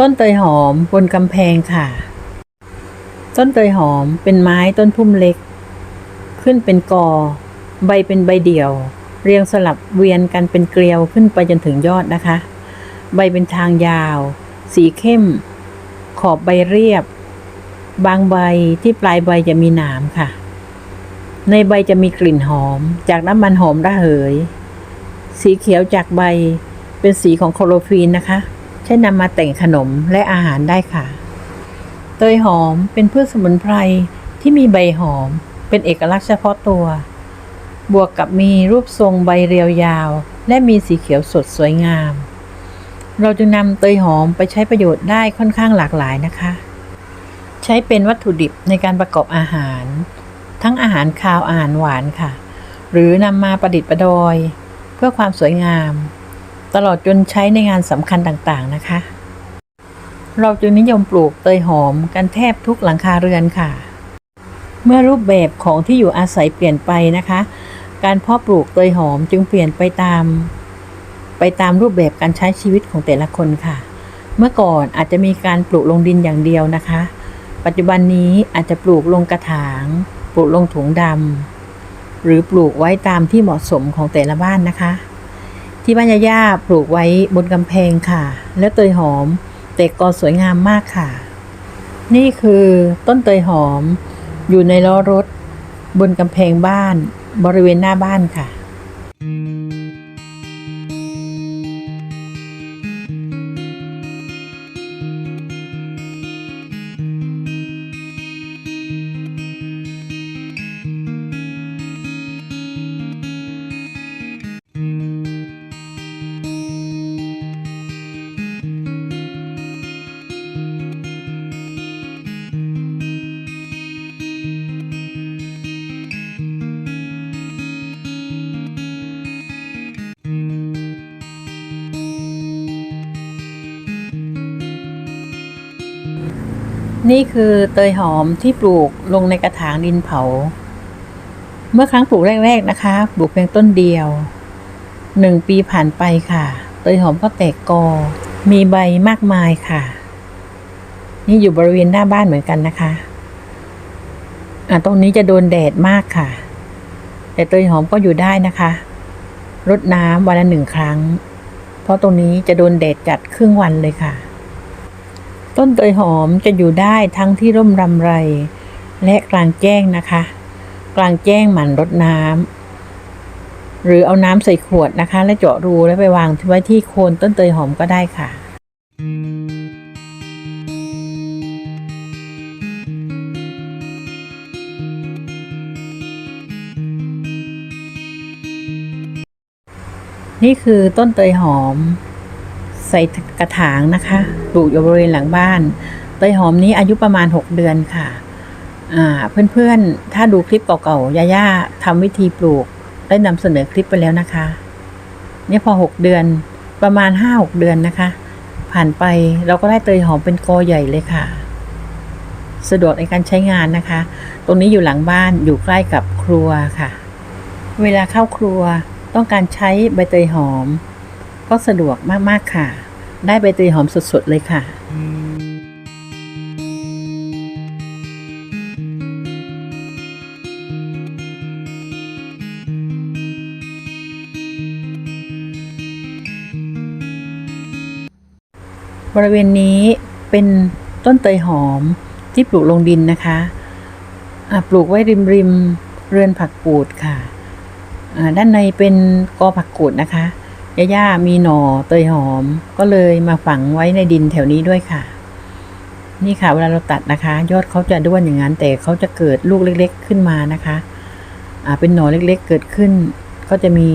ต้นเตยหอมบนกำแพงค่ะ ต้นเตยหอมเป็นไม้ต้นพุ่มเล็ก ขึ้นเป็นกอ ใบเป็นใบเดี่ยว เรียงสลับเวียนกันเป็นเกลียวขึ้นไปจนถึงยอดนะคะ ใบเป็นทางยาว สีเข้ม ขอบใบเรียบ บางใบที่ปลายใบจะมีหนามค่ะ ในใบจะมีกลิ่นหอม จากน้ำมันหอมระเหย สีเขียวจากใบเป็นสีของโคโรฟีนนะคะ ใช้นำมาแต่งขนมและอาหารได้ค่ะ เตยหอมเป็นพืชสมุนไพรที่มีใบหอมเป็นเอกลักษณ์เฉพาะตัว บวกกับมีรูปทรงใบเรียวยาว และมีสีเขียวสดสวยงาม เราจึงนำเตยหอมไปใช้ประโยชน์ได้ค่อนข้างหลากหลายนะคะ ใช้เป็นวัตถุดิบในการประกอบอาหาร ทั้งอาหารคาวอาหารหวานค่ะ หรือนำมาประดิษฐ์ประดอย เพื่อความสวยงาม ตลอดจนใช้ในงานสำคัญต่างๆนะคะ เราจึงนิยมปลูกเตยหอมกันแทบทุกหลังคาเรือนค่ะ เมื่อรูปแบบของที่อยู่อาศัยเปลี่ยนไปนะคะ การเพาะปลูกเตยหอมจึงเปลี่ยนไปตาม ไปตามรูปแบบการใช้ชีวิตของแต่ละคนค่ะ เมื่อก่อนอาจจะมีการปลูกลงดินอย่างเดียวนะคะ ปัจจุบันนี้อาจจะปลูกลงกระถาง ปลูกลงถุงดำหรือปลูกไว้ตามที่เหมาะสมของแต่ละบ้านนะคะ ที่บ้านยาย่าปลูกไว้บนกำแพงค่ะ และเตยหอมแต่กอสวยงามมากค่ะ นี่คือต้นเตยหอมอยู่ในล้อรถบนกำแพงบ้านบริเวณหน้าบ้านค่ะ นี่คือเตยหอมที่ปลูกลงในกระถางดินเผา เมื่อครั้งปลูกแรก ๆนะคะ ปลูกเพียงต้นเดียว หนึ่งปีผ่านไปค่ะ เตยหอมก็แตกกอ มีใบมากมายค่ะ นี่อยู่บริเวณหน้าบ้านเหมือนกันนะคะอ่าตรงนี้จะโดนแดดมากค่ะ แต่เตยหอมก็อยู่ได้นะคะรดน้ำวันละหนึ่งครั้ง เพราะตรงนี้จะโดนแดดจัดครึ่งวันเลยค่ะ ต้นเตยหอมจะอยู่ได้ทั้งที่ร่มรำไร และกลางแจ้งนะคะ กลางแจ้งหมั่นรดน้ำหรือเอาน้ำใส่ขวดนะคะ และเจาะรูแล้วไปวางไว้ที่โคนต้นเตยหอมก็ได้ค่ะนี่คือต้นเตยหอม ใส่กระถางนะคะ ลูกอยู่บริเวณหลังบ้าน เตยหอมนี้อายุประมาณ 6 เดือนค่ะเพื่อนๆ ถ้าดูคลิปเก่าๆ ย่าๆทำวิธีปลูก ได้นำเสนอคลิปไปแล้วนะคะ เนี่ยพอ 6 เดือนประมาณ 5-6 เดือนนะคะ ผ่านไปเราก็ได้เตยหอมเป็นกอใหญ่เลยค่ะ สะดวกในการใช้งานนะคะ ตรงนี้อยู่หลังบ้านอยู่ใกล้กับครัวค่ะ เวลาเข้าครัวต้องการใช้ใบเตยหอม ก็สะดวกมากๆค่ะ ได้ใบเตยหอมสดๆเลยค่ะ บริเวณนี้เป็นต้นเตยหอมที่ปลูกลงดินนะคะปลูกไว้ริมริมๆเรือนผักกูดค่ะ ด้านในเป็นกอผักกูดนะคะ ย่าๆมีหน่อเตยหอม ก็เลยมาฝังไว้ในดินแถวนี้ด้วยค่ะ นี่ค่ะเวลาเราตัดนะคะ ยอดเขาจะด้วนอย่างนั้น แต่เขาจะเกิดลูกเล็ก ๆ ขึ้นมานะคะอ่าเป็นหน่อเล็กๆ เกิดขึ้น ก็จะมี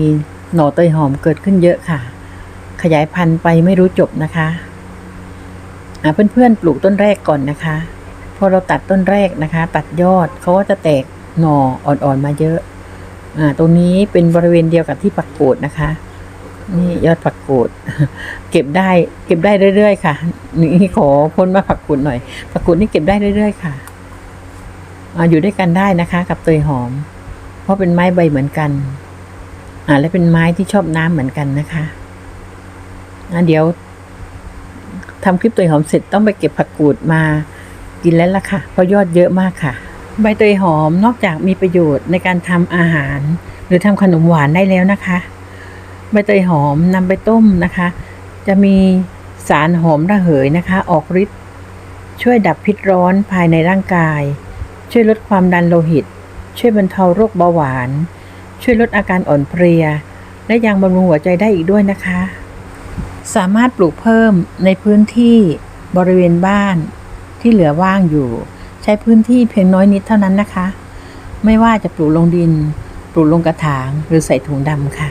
หน่อเตยหอมเกิดขึ้นเยอะค่ะ ขยายพันธุ์ไปไม่รู้จบนะคะอ่าเพื่อนๆปลูกต้นแรกก่อนนะคะพอเราตัดต้นแรกนะคะ ตัดยอดเขาก็จะแตกหน่ออ่อนๆมาเยอะอ่าตรงนี้เป็นบริเวณเดียวกับที่ปักกูดนะคะ นี่ยอดผักกูด เก็บได้ เก็บได้เรื่อยๆค่ะ นี่ขอพ้นมาผักกูดหน่อย ผักกูดนี่เก็บได้เรื่อยๆค่ะอยู่ด้วยกันได้นะคะ กับเตยหอม เพราะเป็นไม้ใบเหมือนกัน อ่า และเป็นไม้ที่ชอบน้ำเหมือนกันนะคะอ่าเดี๋ยวทำคลิปเตยหอมเสร็จต้องไปเก็บผักกูดมากินแล้วล่ะค่ะเพราะยอดเยอะมากค่ะ ใบเตยหอมนอกจากมีประโยชน์ในการทำอาหาร หรือทำขนมหวานได้แล้วนะคะ ใบเตยหอมนำไปต้มนะคะ จะมีสารหอมระเหยนะคะ ออกฤทธิ์ช่วยดับพิษร้อนภายในร่างกาย ช่วยลดความดันโลหิต ช่วยบรรเทาโรคเบาหวาน ช่วยลดอาการอ่อนเพลีย และยังบำรุงหัวใจได้อีกด้วยนะคะ สามารถปลูกเพิ่มในพื้นที่บริเวณบ้านที่เหลือว่างอยู่ ใช้พื้นที่เพียงน้อยนิดเท่านั้นนะคะ ไม่ว่าจะปลูกลงดิน ปลูกลงกระถางหรือใส่ถุงดำค่ะ